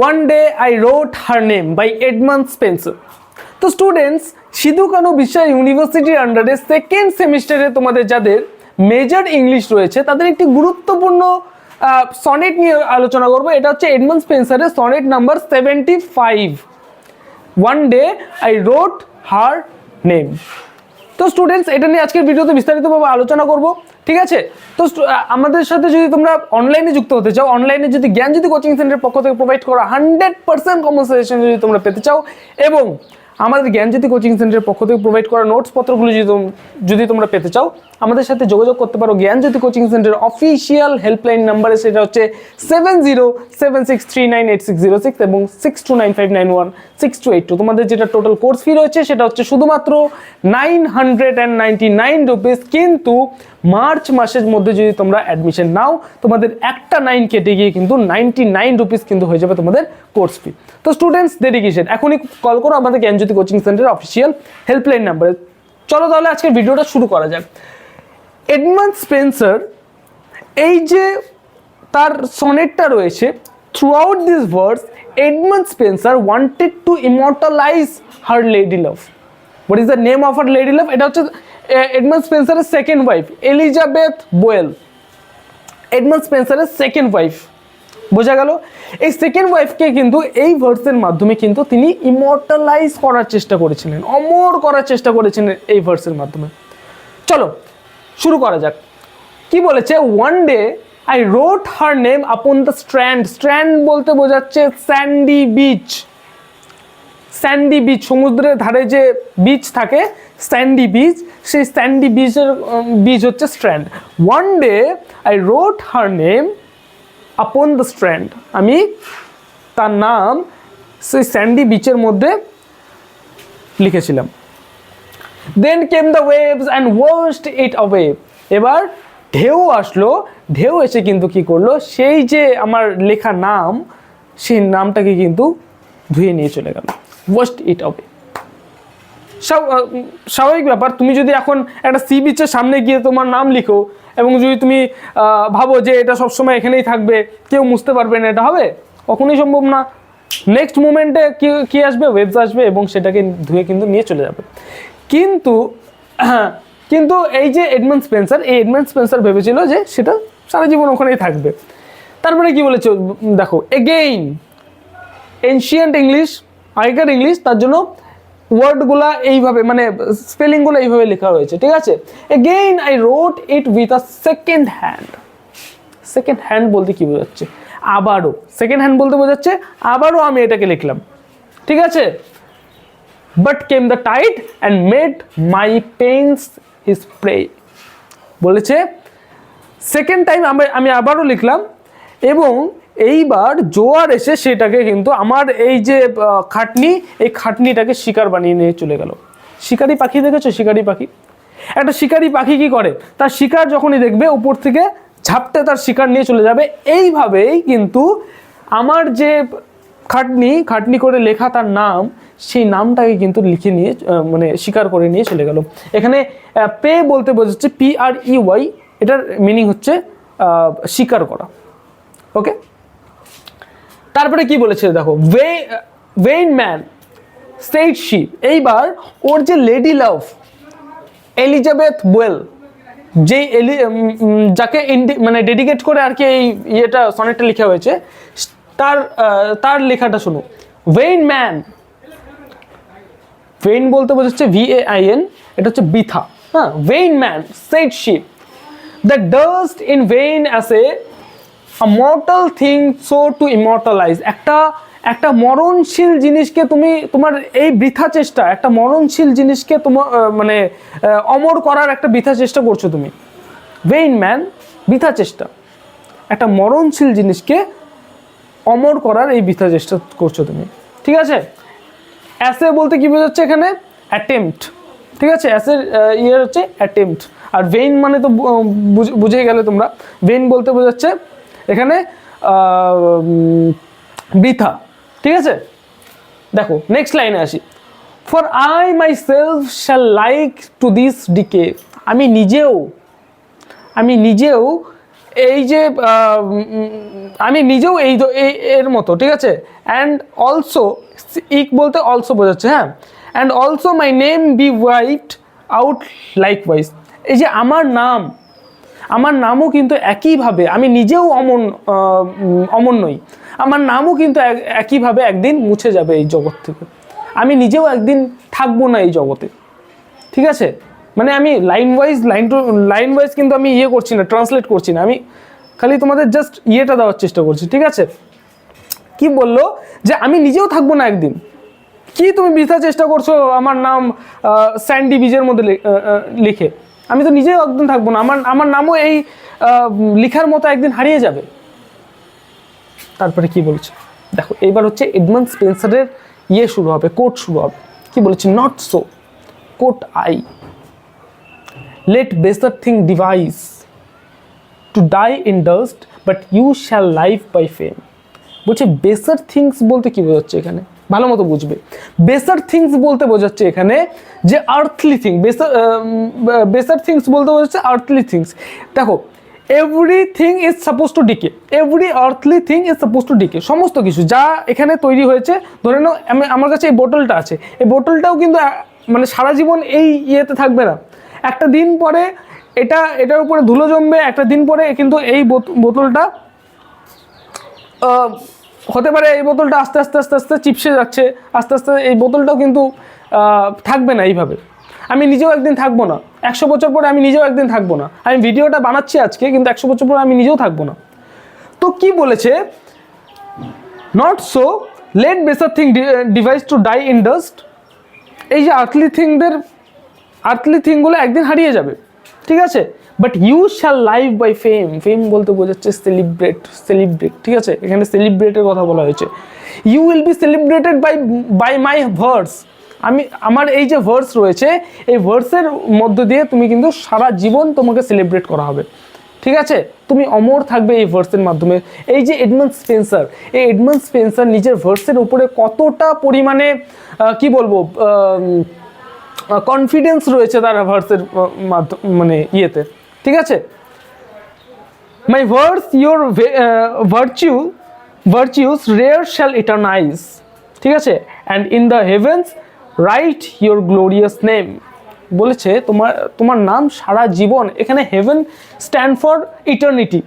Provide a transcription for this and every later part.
One day I wrote her name by Edmund Spenser তো students Sidho Kanho বিশ্ব ইউনিভার্সিটির আন্ডারে সেকেন্ড সেমিস্টারে তোমাদের যাদের মেজর ইংলিশ রয়েছে, তাদের একটি গুরুত্বপূর্ণ সনেট নিয়ে আলোচনা করব। এটা হচ্ছে Edmund স্পেন্সারের sonnet number seventy five one day I wrote her name তো স্টুডেন্টস এটা নিয়ে আজকের ভিডিওতে বিস্তারিতভাবে আলোচনা করব। ঠিক আছে? তো আমাদের সাথে যদি তোমরা অনলাইনে যুক্ত হতে চাও অনলাইনে যদি জ্ঞান যদি কোচিং সেন্টারের পক্ষ থেকে প্রোভাইড করা হান্ড্রেড পার্সেন্ট কম্পনসেশন যদি তোমরা পেতে চাও এবং আমাদের জ্ঞানজ্যোতি কোচিং সেন্টারের পক্ষ থেকে প্রোভাইড করা নোটস পত্রগুলো যদি যদি তোমরা পেতে চাও আমাদের সাথে যোগাযোগ করতে পারো Gyanjyoti coaching centre official helpline নাম্বারে, সেটা হচ্ছে seven zero seven six three nine eight six zero six এবং six two nine five nine one six two eight two. তোমাদের যেটা টোটাল কোর্স ফি রয়েছে, সেটা হচ্ছে শুধুমাত্র nine hundred and ninety nine rupees. কিন্তু মার্চ মাসের মধ্যে যদি তোমরা অ্যাডমিশন নাও, তোমাদের একটা নাইন কেটে গিয়ে কিন্তু নাইনটি নাইন রুপিস কিন্তু হয়ে যাবে তোমাদের কোর্স ফি। তো স্টুডেন্টস, ডেডিকেশন, এখনই কল করো আমাদের Gyanjyoti coaching centre official helpline নাম্বারে। চলো তাহলে আজকের ভিডিওটা শুরু করা যাক। এডমন্ড স্পেন্সার, এই যে তার সনেটটা রয়েছে throughout this verse Edmund Spenser wanted to immortalise her lady love what is the name of her lady love এটা হচ্ছে Edmund স্পেন্সারের second wife Elizabeth Boyle Edmund স্পেন্সারের second wife বোঝা গেল? এই সেকেন্ড ওয়াইফকে কিন্তু এই ভার্সের মাধ্যমে কিন্তু তিনি ইমর্টালাইজ করার চেষ্টা করেছিলেন, অমর করার চেষ্টা করেছিলেন এই ভার্সের মাধ্যমে। চলো শুরু করা যাক। কি বলেছে? One day I wrote her name upon the strand strand বলতে বোঝাচ্ছে স্যান্ডি বিচ স্যান্ডি বিচ সমুদ্রের ধারে যে বিচ থাকে স্যান্ডি বিচ সেই স্যান্ডি বিচের বিচ হচ্ছে strand one day I wrote her name upon the strand আমি তার নাম সেই স্যান্ডি বিচের মধ্যে লিখেছিলাম। Then came the waves and washed it away এবার ঢেউ আসলো। ঢেউ এসে কিন্তু কি করল? সেই যে আমার লেখা নাম, সেই নামটাকে কিন্তু ধুয়ে নিয়ে চলে গেল। ওয়ার্স্ট ইট অ্যাওয়ে স্বাভাবিক ব্যাপার, তুমি যদি এখন একটা সি বিচের সামনে গিয়ে তোমার নাম লিখো এবং যদি তুমি ভাবো যে এটা সবসময় এখানেই থাকবে, কেউ মুছতে পারবে না, এটা হবে? কখনোই সম্ভব না। নেক্সট মুমেন্টে কি কি আসবে? ওয়েবস আসবে এবং সেটাকে ধুয়ে কিন্তু নিয়ে চলে যাবে। কিন্তু কিন্তু এই যে এডমন্ড স্পেন্সার এই এডমন্ড স্পেন্সার ভেবেছিল যে সেটা সারা জীবন ওখানেই থাকবে। তারপরে কি বলেছে? দেখো এগেইন এনশিয়েন্ট ইংলিশ আগেকার ইংলিশ তার জন্য ওয়ার্ডগুলা এইভাবে মানে স্পেলিংগুলো এইভাবে লেখা হয়েছে, ঠিক আছে? Again I wrote it with a second hand second hand বলতে কি বোঝাচ্ছে? আবারও সেকেন্ড হ্যান্ড বলতে বোঝাচ্ছে, আবারও আমি এটাকে লিখলাম। ঠিক আছে? But came the tide and made my pains his prey বলেছে সেকেন্ড টাইম আমি আমি আবারও লিখলাম, এবং এইবার জোয়ার এসে সেটাকে কিন্তু আমার এই যে খাটনি, এই খাটনিটাকে শিকার বানিয়ে নিয়ে চলে গেল। শিকারি পাখি দেখেছ? শিকারি পাখি। একটা শিকারি পাখি কি করে? তার শিকার যখনই দেখবে, উপর থেকে ঝাপটে তার শিকার নিয়ে চলে যাবে। এইভাবেই কিন্তু আমার যে খাটনি খাটনি করে লেখা তার নাম, সেই নামটাকে কিন্তু লিখে নিয়ে মানে স্বীকার করে নিয়ে চলে গেল। এখানে পে বলতে বোঝাচ্ছে পি আর ই ওয়াই এটার মিনিং হচ্ছে স্বীকার করা। ওকে তারপরে কি বলেছে দেখো way vain man said she এইবার ওর যে লেডি লাভ এলিজাবেথ ওয়েল যে এলি যাকে মানে ডেডিকেট করে আর কি এই ইয়েটা সনেটটা লেখা হয়েছে তার তার লেখাটা শোনো। ওয়েন ম্যান ভেইন বলতে বোঝাচ্ছে ভি এ আই এন এটা হচ্ছে বৃথা। হ্যাঁ vain man said she that dost in vain assay a mortal thing so to immortalize একটা একটা মরণশীল জিনিসকে তুমি, তোমার এই বৃথা চেষ্টা, একটা মরণশীল জিনিসকে তোমার মানে অমর করার একটা বৃথা চেষ্টা করছ তুমি। ভেইন ম্যান বৃথা চেষ্টা। একটা মরণশীল জিনিসকে অমর করার এই বৃথা চেষ্টা করছ তুমি। ঠিক আছে? অ্যাসে বলতে কী বোঝাচ্ছে এখানে? অ্যাটেম্পট ঠিক আছে? অ্যাসের ইয়ে হচ্ছে অ্যাটেম্পট আর ভেইন মানে তো বুঝে গেলে তোমরা। ভেইন বলতে বোঝাচ্ছে এখানে বৃথা। ঠিক আছে? দেখো নেক্সট লাইনে আসি। For I myself shall like to this decay আমি নিজেও আমি নিজেও এই যে আমি নিজেও এই এর মতো, ঠিক আছে? অ্যান্ড অলসো ইক বলতে অলসো বোঝাচ্ছে হ্যাঁ? And also my name be wiped out likewise এই যে আমার নাম, আমার নামও কিন্তু একইভাবে, আমি নিজেও অমন অমন নই। আমার নামও কিন্তু এক- একইভাবে একদিন মুছে যাবে এই জগৎ থেকে। আমি নিজেও একদিন থাকব না এই জগতে। ঠিক আছে? মানে আমি line wise line to line wise কিন্তু আমি ইয়ে করছি না ট্রান্সলেট করছি না। আমি খালি তোমাদের জাস্ট ইয়েটা দেওয়ার চেষ্টা করছি, ঠিক আছে? কি বলল? যে আমি নিজেও থাকব না একদিন। কি তুমি বৃথা চেষ্টা করছ আমার নাম স্যান্ডি বীজের মধ্যে লিখে? আমি তো নিজেও একদিন থাকব না, আমার আমার নামও এই লিখার মতো একদিন হারিয়ে যাবে। তারপরে কি বলছে? দেখো, এইবার হচ্ছে এডমন্ড স্পেন্সারের ইয়ে শুরু হবে কোট শুরু হবে। কি বলেছে? Not so quoth I let baser thing devise to die in dust but you shall live by fame বলছে বেসার থিংস বলতে কি বোঝাচ্ছে এখানে? ভালো মতো বুঝবে। বেসার থিংস বলতে বোঝাচ্ছে এখানে যে earthly thing baser baser things বলতে বোঝাচ্ছে আর্থলি থিংস দেখো everything is suppose to decay every earthly thing is suppose to decay সমস্ত কিছু, যা এখানে তৈরি হয়েছে, ধরে নাও, আমি আমার কাছে এই বোটলটা আছে। এই বোটলটাও কিন্তু মানে সারা জীবন এই ইয়েতে থাকবে না। একটা দিন পরে এটা, এটার উপরে ধুলো জমবে, একটা দিন পরে কিন্তু এই বোত- বোতলটা হতে পারে এই বোতলটা আস্তে আস্তে আস্তে আস্তে চিপসে যাচ্ছে, আস্তে আস্তে এই বোতলটাও কিন্তু থাকবে না এইভাবে। আমি নিজেও একদিন থাকব না। একশো বছর পরে আমি নিজেও একদিন থাকব না। আমি ভিডিওটা বানাচ্ছি আজকে, কিন্তু একশো বছর পরে আমি নিজেও থাকব না। তো কি বলেছে? Not so let baser thing devise to die in dust এই যে আর্থলি থিংদের আর্থলি থিংগুলো একদিন হারিয়ে যাবে, ঠিক আছে? But you shall live by fame fame বলতে বোঝাচ্ছে সেলিব্রেট সেলিব্রেট ঠিক আছে? এখানে সেলিব্রেটের কথা বলা হয়েছে। You will be celebrated by by my verse আমি, আমার এই যে ভার্স রয়েছে, এই ভার্সের মধ্য দিয়ে তুমি কিন্তু সারা জীবন তোমাকে সেলিব্রেট করা হবে। ঠিক আছে? তুমি অমর থাকবে এই ভার্সের মাধ্যমে। এই যে এডমন্ড স্পেন্সার এই এডমন্ড স্পেন্সার নিজের ভার্সের উপরে কতটা পরিমাণে কি বলব কনফিডেন্স রয়েছে তার ভার্সের মাধ্যম মানে ইয়েতে। ঠিক আছে? My verse your virtue virtues rare shall eternize ঠিক আছে? And in the heavens write your glorious name বলেছে, তোমার তোমার নাম সারা জীবন এখানে heaven stand for eternity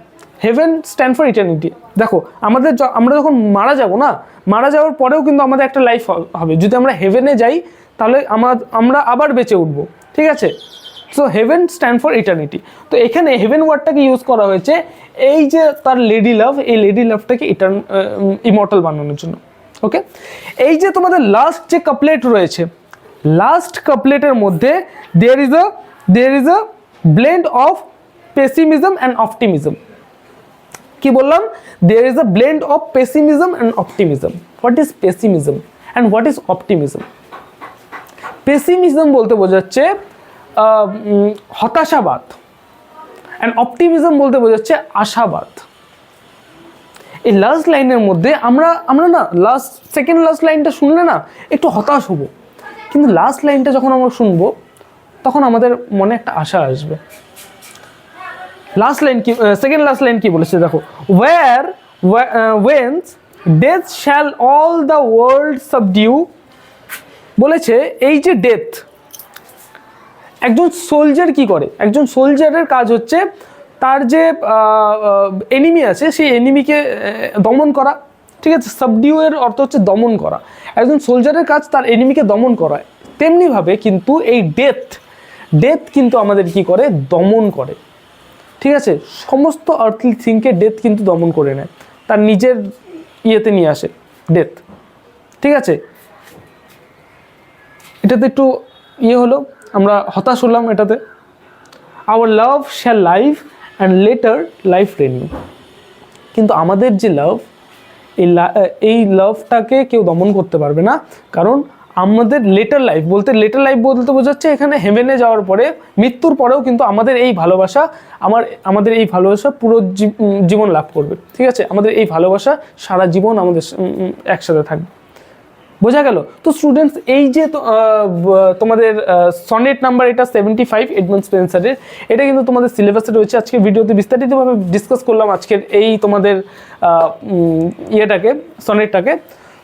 heaven stand for eternity দেখো, আমাদের আমরা যখন মারা যাব না, মারা যাওয়ার পরেও কিন্তু আমাদের একটা লাইফ হবে। যদি আমরা হেভেনে যাই তাহলে আমার, আমরা আবার বেঁচে উঠবো, ঠিক আছে? So heaven stand for eternity তো এখানে হেভেন ওয়ার্ডটাকে ইউজ করা হয়েছে, এই যে তার লেডি লাভ এই লেডি লাভটাকে ইটার্ন ইমর্টাল বানানোর জন্য ওকে এই যে তোমাদের লাস্ট যে কাপলেট রয়েছে লাস্ট কাপলেটের মধ্যে there is a there is a blend of pessimism and optimism কি বললাম? There is a blend of pessimism and optimism what is pessimism and what is optimism pessimism বলতে বোঝাচ্ছে হতাশাবাদ অ্যান্ড অপটিমিজম বলতে বোঝাচ্ছে আশাবাদ। এই লাস্ট লাইনের মধ্যে আমরা আমরা না লাস্ট সেকেন্ড লাস্ট লাইনটা শুনলে না একটু হতাশ হব। কিন্তু লাস্ট লাইনটা যখন আমরা শুনব, তখন আমাদের মনে একটা আশা আসবে। লাস্ট লাইন কি সেকেন্ড লাস্ট লাইন কি বলেছে দেখো where whence death shall all the world subdue বলেছে, এই যে ডেথ একজন সোলজার কি করে? একজন সোলজারের কাজ হচ্ছে তার যে এনিমি আছে, সেই এনিমিকে দমন করা। ঠিক আছে? সাবডিউ এর অর্থ হচ্ছে দমন করা। একজন সোলজারের কাজ তার এনিমিকে দমন করা। তেমনিভাবে কিন্তু এই ডেথ ডেথ কিন্তু আমাদের কি করে? দমন করে। ঠিক আছে? সমস্ত আর্থলি থিংকে ডেথ কিন্তু দমন করে নেয়। তার নিজের ইয়েতে নিয়ে আসে ডেথ ঠিক আছে? এটাতে একটু ইয়ে হলো, আমরা হতাশ হলাম এটাতে। Our love shall life and later life renew কিন্তু আমাদের যে লাভ এই এই লাভটাকে কেউ দমন করতে পারবে না। কারণ আমাদের লেটার লাইফ বলতে লেটার লাইফ বলতে বোঝাচ্ছে এখানে হেভেনে যাওয়ার পরে, মৃত্যুর পরেও কিন্তু আমাদের এই ভালোবাসা, আমার, আমাদের এই ভালোবাসা পুরো জীবন লাভ করবে। ঠিক আছে? আমাদের এই ভালোবাসা সারা জীবন আমাদের একসাথে থাকবে। বোঝা গেল? তো স্টুডেন্টস এই যে তোমাদের সনেট নাম্বার এটা সেভেন্টি ফাইভ এডমন্ড স্পেন্সারের এটা কিন্তু তোমাদের সিলেবাসে রয়েছে। আজকে ভিডিওতে বিস্তারিতভাবে ডিসকাস করলাম আজকের এই তোমাদের ইয়েটাকে সনেটটাকে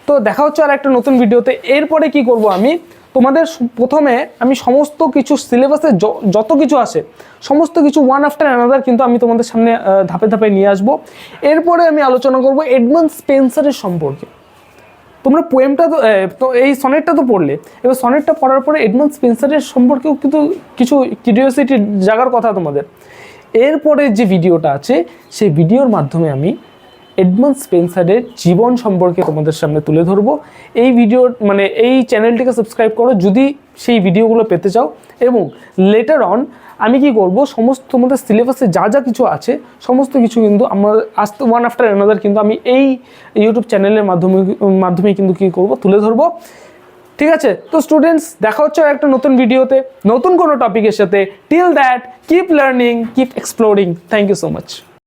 তো দেখা হচ্ছে আর একটা নতুন ভিডিওতে। এরপরে কি করব আমি? তোমাদের প্রথমে আমি সমস্ত কিছু সিলেবাসে যত কিছু আসে সমস্ত কিছু ওয়ান আফটার অ্যানাদার কিন্তু আমি তোমাদের সামনে ধাপে ধাপে নিয়ে আসব। এরপরে আমি আলোচনা করব এডমন্ড স্পেন্সারের সম্পর্কে। তোমরা পোয়েমটা তো তো এই সনেটটা তো পড়লে। এবার সনেটটা পড়ার পরে এডমন্ড স্পেন্সারের সম্পর্কেও কিন্তু কিছু কিউরিওসিটি জাগার কথা তোমাদের। এরপরে যে ভিডিওটা আছে, সেই ভিডিওর মাধ্যমে আমি এডমন্ড স্পেন্সারের জীবন সম্পর্কে তোমাদের সামনে তুলে ধরবো। এই ভিডিও মানে এই চ্যানেলটিকে সাবস্ক্রাইব করো, যদি সেই ভিডিওগুলো পেতে চাও। এবং লেটার অন আমি কি করব, সমস্ত তোমাদের সিলেবাসে যা যা কিছু আছে, সমস্ত কিছু কিন্তু আমার আস্তে ওয়ান আফটার অ্যানাদার কিন্তু আমি এই ইউটিউব চ্যানেলের মাধ্যমে মাধ্যমে কিন্তু কি করব, তুলে ধরবো। ঠিক আছে? তো স্টুডেন্টস দেখা হচ্ছে একটা নতুন ভিডিওতে নতুন কোনো টপিকের সাথে। Till that keep learning keep exploring thank you so much